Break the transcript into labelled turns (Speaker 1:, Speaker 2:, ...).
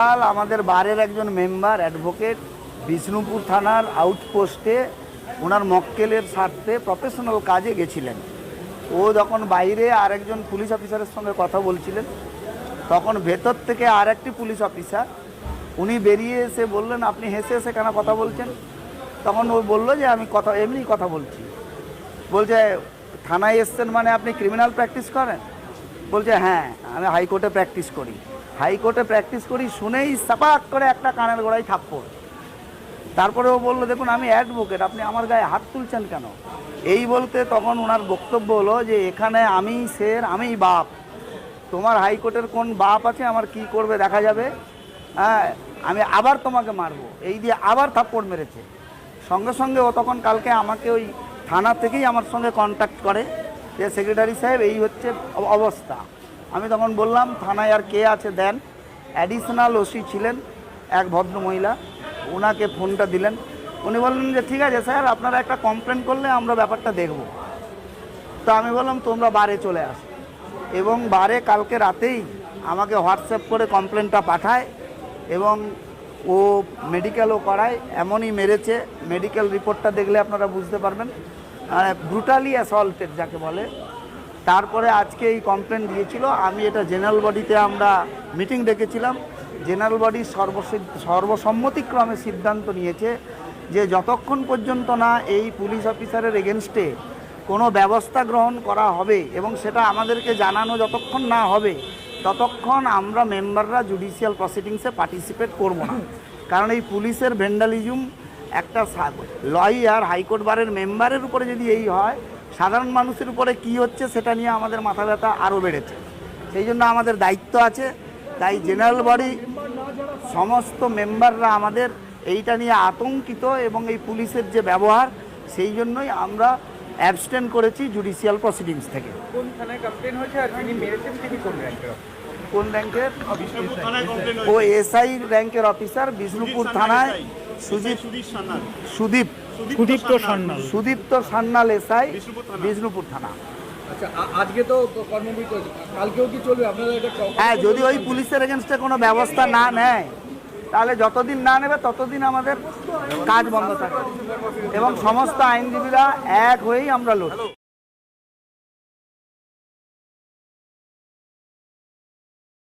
Speaker 1: কাল আমাদের বারের একজন মেম্বার, অ্যাডভোকেট, বিষ্ণুপুর থানার আউটপোস্টে ওনার মক্কেলের স্বার্থে প্রফেশনাল কাজে গেছিলেন। ও যখন বাইরে আরেকজন পুলিশ অফিসারের সঙ্গে কথা বলছিলেন, তখন ভেতর থেকে আর একটি পুলিশ অফিসার, উনি বেরিয়ে এসে বললেন, আপনি হেসে হেসে কেন কথা বলছেন? তখন ও বলল যে, আমি কথা, এমনি কথা বলছি। বলছে, থানায় এসছেন মানে আপনি ক্রিমিনাল প্র্যাকটিস করেন? বলছে হ্যাঁ আমি হাইকোর্টে প্র্যাকটিস করি। হাইকোর্টে প্র্যাকটিস করি, শুনেই সাপাক করে একটা কানের গোড়ায় থাপ্পড়। তারপরে ও বলল, দেখুন, আমি অ্যাডভোকেট, আপনি আমার গায়ে হাত তুলছেন কেন? এই বলতে তখন ওনার বক্তব্য হলো যে, এখানে আমি সের আমি বাপ। তোমার হাইকোর্টের কোন বাপ আছে, আমার কি করবে দেখা যাবে? হ্যাঁ আমি আবার তোমাকে মারবো। এই দিয়ে আবার থাপ্পড় মেরেছে। সঙ্গে সঙ্গে ও তখন কালকে আমাকে ওই থানা থেকেই আমার সঙ্গে কন্ট্যাক্ট করে। যে সেক্রেটারি সাহেব, এই হচ্ছে অবস্থা। আমি তখন বললাম, থানায় আর কে আছে দেন? অ্যাডিশনাল ওসি ছিলেন এক ভদ্র মহিলা ওনাকে ফোনটা দিলেন। উনি বললেন যে, ঠিক আছে স্যার, আপনারা একটা কমপ্লেন করলে আমরা ব্যাপারটা দেখব। তো আমি বললাম, তোমরা বারে চলে আস। এবং বারে কালকে রাতেই আমাকে হোয়াটসঅ্যাপ করে কমপ্লেনটা পাঠায় এবং ও মেডিকেলও করায়। এমনই মেরেছে। মেডিকেল রিপোর্টটা দেখলে আপনারা বুঝতে পারবেন। ব্রুটালি অ্যাসল্টেড যাকে বলে। তারপরে আজকে এই কমপ্লেন দিয়েছিল। আমি এটা জেনারেল বডিতে আমরা মিটিং ডেকেছিলাম। জেনারেল বডি সর্বসম্মতিক্রমে সিদ্ধান্ত নিয়েছে যে যতক্ষণ পর্যন্ত না এই পুলিশ অফিসারের এগেনস্টে কোনো ব্যবস্থা গ্রহণ করা হবে এবং সেটা আমাদেরকে জানানো যতক্ষণ না হবে, ততক্ষণ আমরা মেম্বাররা জুডিশিয়াল প্রসিডিংসে পার্টিসিপেট করব না। কারণ এই পুলিশের ভেন্ডালিজম একটা লয়ার হাইকোর্ট বারের মেম্বারের উপরে যদি এই হয় সাধারণ মানুষের উপরে কি হচ্ছে সেটা নিয়ে আমাদের মাথা ব্যথা আরও বেড়েছে। সেই জন্য আমাদের দায়িত্ব আছে। তাই জেনারেল বডি সমস্ত মেম্বাররা আমাদের এইটা নিয়ে আতঙ্কিত এবং এই পুলিশের যে ব্যবহার সেই জন্যই আমরা অ্যাবস্টেন করেছি জুডিশিয়াল প্রসিডিংস থেকে।
Speaker 2: কোন থানায় কমপ্লেন হয়েছে আর যিনি মেরেছেন তিনি কোন র্যাঙ্কের
Speaker 1: কোন র্যাঙ্কের
Speaker 3: বিষ্ণুপুর থানায় কমপ্লেন
Speaker 1: ও এসআই র্যাঙ্কের অফিসার বিষ্ণুপুর থানায়
Speaker 3: সুদীপ
Speaker 1: সুদীপ
Speaker 4: সুদীপ্ত সান্যাল।
Speaker 1: সুদীপ্ত সান্যাল এসআই
Speaker 3: বিষ্ণুপুর থানা।
Speaker 2: আচ্ছা আজকে তো কর্মবিরতি কালকেও কি চলবে? আপনারা এটা
Speaker 1: হ্যাঁ যদি ওই পুলিশের এগেনস্টে কোনো ব্যবস্থা না নেয় তাহলে যতদিন না নেবে ততদিন আমাদের কাজ বন্ধ থাকবে। এবং সমস্ত আইনজীবীরা এক হয়েই আমরা লড়ছি।